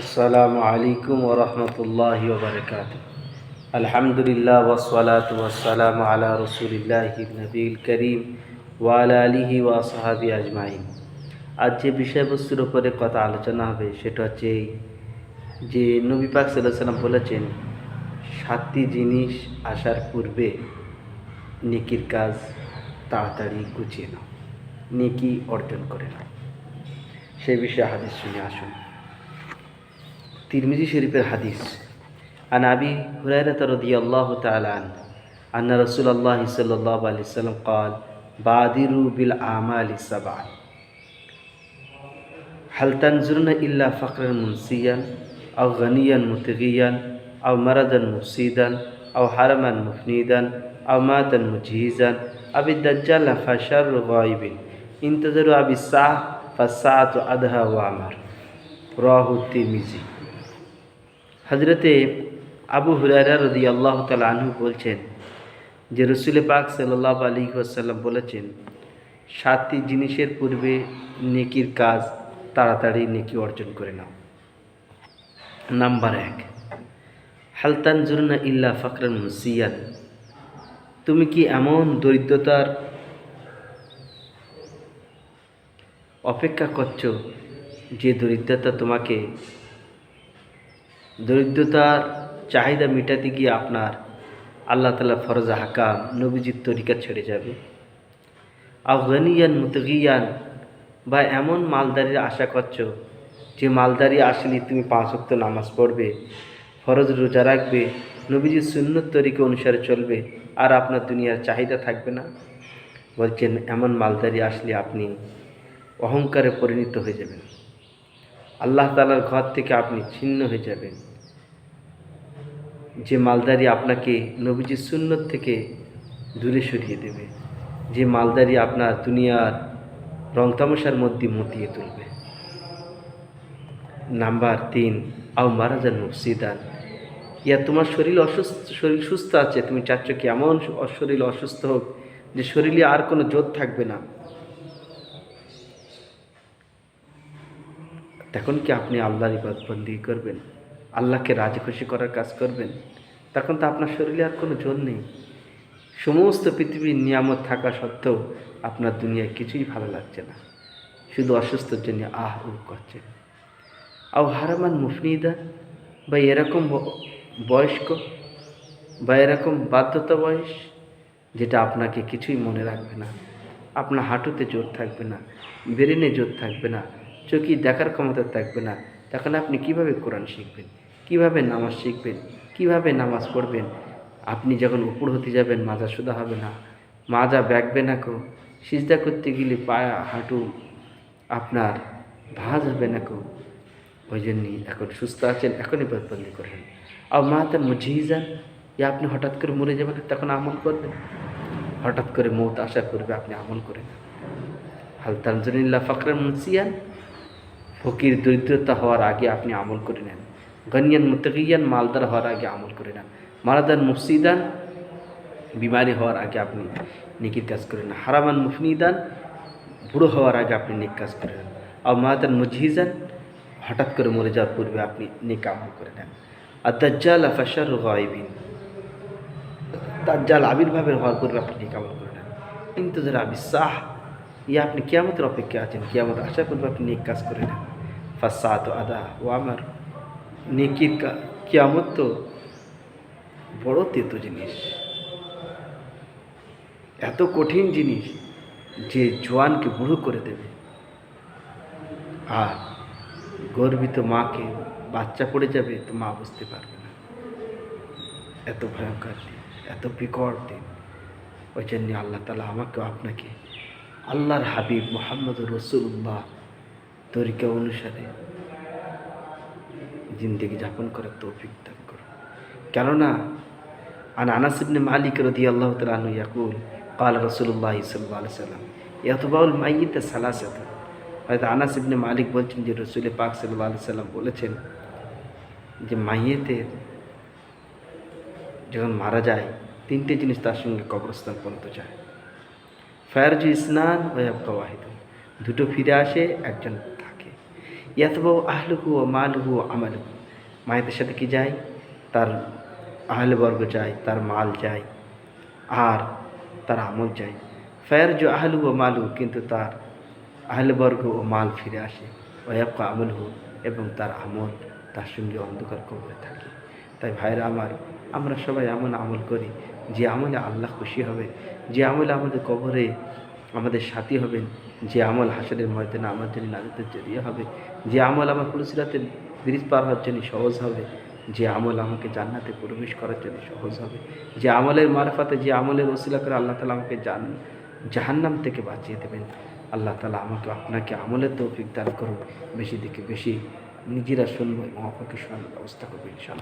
আসসালামু আলাইকুম ওরহমতুল্লাহ বারকাত আলহামদুলিল্লাহ ওসলাত ওসালাম আলা রসুলিল্লাহ নবীল করিম ওয়ালা আলিহি ওয়া সাহাবি আজমাইন। আজ যে বিষয়বস্তুর উপরে কথা আলোচনা হবে সেটা হচ্ছে এই যে নবী পাক সাল্লাম বলেছেন, সাতটি জিনিস আসার পূর্বে নেকির কাজ তাড়াতাড়ি গুছিয়ে নাও, নেকি অর্জন করে নাও। সেই বিষয়ে হাদিস শুনে আসুন। তিরমিজি শরীফের হাদিস عن أبي هريرة رضي الله تعالى عنه أن رسول الله صلى الله عليه وسلم قال بادروا بالأعمال سبعا هل تنظرون إلا فقرا منسيا أو غنيا متغيا أو مرضا مفسيدا أو حرما مفنيدا أو ماتا مجهزا أو الدجال فشر غائب انتظروا أبي الساعة فالساعة أدهى وأمر রাহ তিরমিজি হজরতে আবু হুরারা রদি আল্লাহ তালা আনহু বলছেন যে রসুল পাক সাল্লাহ আলী ওয়াসাল্লাম বলেছেন, সাতটি জিনিসের পূর্বে নেকির কাজ তাড়াতাড়ি নেকি অর্জন করে নাও। নাম্বার এক হালতান জুরনা ইল্লা ফকরান মুসিয়ান। তুমি কি এমন দরিদ্রতার অপেক্ষা করছ যে দরিদ্রতা তোমাকে দরিদ্রতার চাহিদা মেটাতে গিয়ে আপনার আল্লাহ তালা ফরজ হাকাম নবীজির তরিকা ছেড়ে যাবে। আফগানিয়ান, মুতগিয়ান বা এমন মালদারির আশা করছ যে মালদারি আসলে তুমি পাঁচ ওয়াক্ত নামাজ পড়বে, ফরজ রোজা রাখবে, নবীজির সুন্নত তরিকা অনুসারে চলবে আর আপনার দুনিয়ার চাহিদা থাকবে না? বলছেন, এমন মালদারি আসলে আপনি অহংকারে পরিণত হয়ে যাবেন। আল্লাহ তালার ঘর থেকে আপনি ছিন্ন হয়ে যাবেন। যে মালদারি আপনাকে নবীজির সুন্নত থেকে দূরে সরিয়ে দেবে, যে মালদারি আপনার দুনিয়ার রং তামাশার মধ্যে মতিয়ে তুলবে। নাম্বার তিন, আও মারা যান মুফসিদান। ইয়া তোমার শরীর অসুস্থ, শরীর সুস্থ আছে, তুমি চাচ্ছ কি এমন শরীর অসুস্থ হোক যে শরীরে আর কোনো জোর থাকবে না। তখন কি আপনি আল্লাহর ইবাদবন্দি করবেন? আল্লাহকে রাজি খুশি করার কাজ করবেন, তখন তো আপনার শরীরে আর কোনো জোর নেই। সমস্ত পৃথিবীর নিয়ামত থাকা সত্ত্বেও আপনার দুনিয়ায় কিছুই ভালো লাগছে না। শুধু অসুস্থর জন্য আহ করছে। আও হারামান মুফনিদা, বা এরকম বয়স্ক, বা এরকম বাধ্যতা বয়স যেটা আপনাকে কিছুই মনে রাখবে না। আপনার হাঁটুতে জোর থাকবে না, ব্রেনে জোর থাকবে না, চোখে দেখার ক্ষমতা থাকবে না। তখন আপনি কীভাবে কোরআন শিখবেন? কীভাবে নামাজ শিখবেন? কীভাবে নামাজ পড়বেন? আপনি যখন উপর হতে যাবেন, মাজা সুদা হবে না। মাজা ব্যাগবে না কো। সিজদা করতে গেলে পায়া হাঁটু আপনার ভাঁজ হবে না কো। ওই জন্যই এখন সুস্থ আছেন, এখনই বদবন্দি করবেন আর মা তার মুঝেই যান আপনি হঠাৎ করে মরে যাবেন, তখন আমল করবেন। হঠাৎ করে মৌত আশা করবে, আপনি আমল করেন। হাল তানজনিল্লা ফকরান মুন্সিয়ান। ফকির দরিদ্রতা হওয়ার আগে আপনি আমল করে নেন। গনিয়ান মুতকিয়ান মালদার হওয়ার আগে আমল করে নেন। মারাদান মুফসিদান বিমারি হওয়ার আগে আপনি নেকির কাজ করে নেন হারামান মুফনিদান বুড়ো হওয়ার আগে আপনি নেক কাজ করে নেন আর মাদান মুজহিজান হঠাৎ করে মরে যাওয়ার পূর্বে আপনি নেক আমল করে নেন। আর দাজ্জাল আফাসার গাইবিন দাজ্জাল আবির্ভাবের হওয়ার পূর্বে আপনি নেক আমল করে নেন। কিন্তু যারা আবিসাহ ইয়ে আপনি কিয়ামতের অপেক্ষা আছেন। কিয়ামত আশা করবে আপনি নেক কাজ করে নেন। ফাসাদ আদা ও আমার। নেকির কিয়ামত তো বড় তেতো জিনিস। এত কঠিন জিনিস যে জোয়ানকে বুড়ো করে দেবে। আর গর্বিত মাকে বাচ্চা পড়ে যাবে তো মা বুঝতে পারবে না। এত ভয়ঙ্কর দিন, এত বিকট দিন। ওই জন্য আল্লাহ তালা আমাকে আপনাকে আল্লাহর হাবিব মোহাম্মদ রসুল্লাহ তরিকা অনুসারে জিন্দগি যাপন করার তৌফিক দান করো। কেননা, আন আনাসিবনে মালিক রদি আল্লাহ তালু ইয়াকুল, কাল রসুল্লাহ সাল্লাহ সাল্লাম, ইয়াতবাউল মাইতে সালাসাত হয়তো আনাস ইবনে মালিক বলছেন যে, রসুল পাক সাল্লাহ সাল্লাম বলেছেন যে মাইয়েতের যখন মারা যায়, তিনটে জিনিস তার সঙ্গে কবরস্থান পর্যন্ত যায়। ফায়ারজু ইসনান ওয়াব ওয়াহিদ দুটো ফিরে আসে, একজন ইয়াতবাউ আহলুহু ও মালুহু আমালুহু। মায়েদের সাথে কি যায়? তার আহলবর্গ যায়, তার মাল যায়, আর তার আমল যায়। ফায়ার যে আহলু ও মালু কিন্তু তার আহলবর্গ ও মাল ফিরে আসে। ওয়াক্কা আমলহু, এবং তার আমল তার সঙ্গে অন্ধকার কবরে থাকে। তাই ভাইরা আমার, আমরা সবাই এমন আমল করি, যে আমলে আল্লাহ খুশি হবে যে আমলে আমাদের কবরে আমাদের সাথী হবেন যে আমল হাসরের ময়দানে আমার জন্য নাজাতের জড়িয়ে হবে। যে আমল আমার পুলিশরাতে ব্রিজ পার হওয়ার জন্য সহজ হবে। যে আমল আমাকে জান্নাতে প্রবেশ করার জন্য সহজ হবে। যে আমলের মারফাতে, যে আমলের ওসিলা করে আল্লাহ তালা আমাকে জান, জাহান্নাম থেকে বাঁচিয়ে দেবেন। আল্লাহ তালা আমাকে আপনাকে আমলের তৌফিক দান করুন। বেশি দিকে বেশি নিজেরা শুনব এবং অপরকে শোনানোর ব্যবস্থা করব ইনশাল্লাহ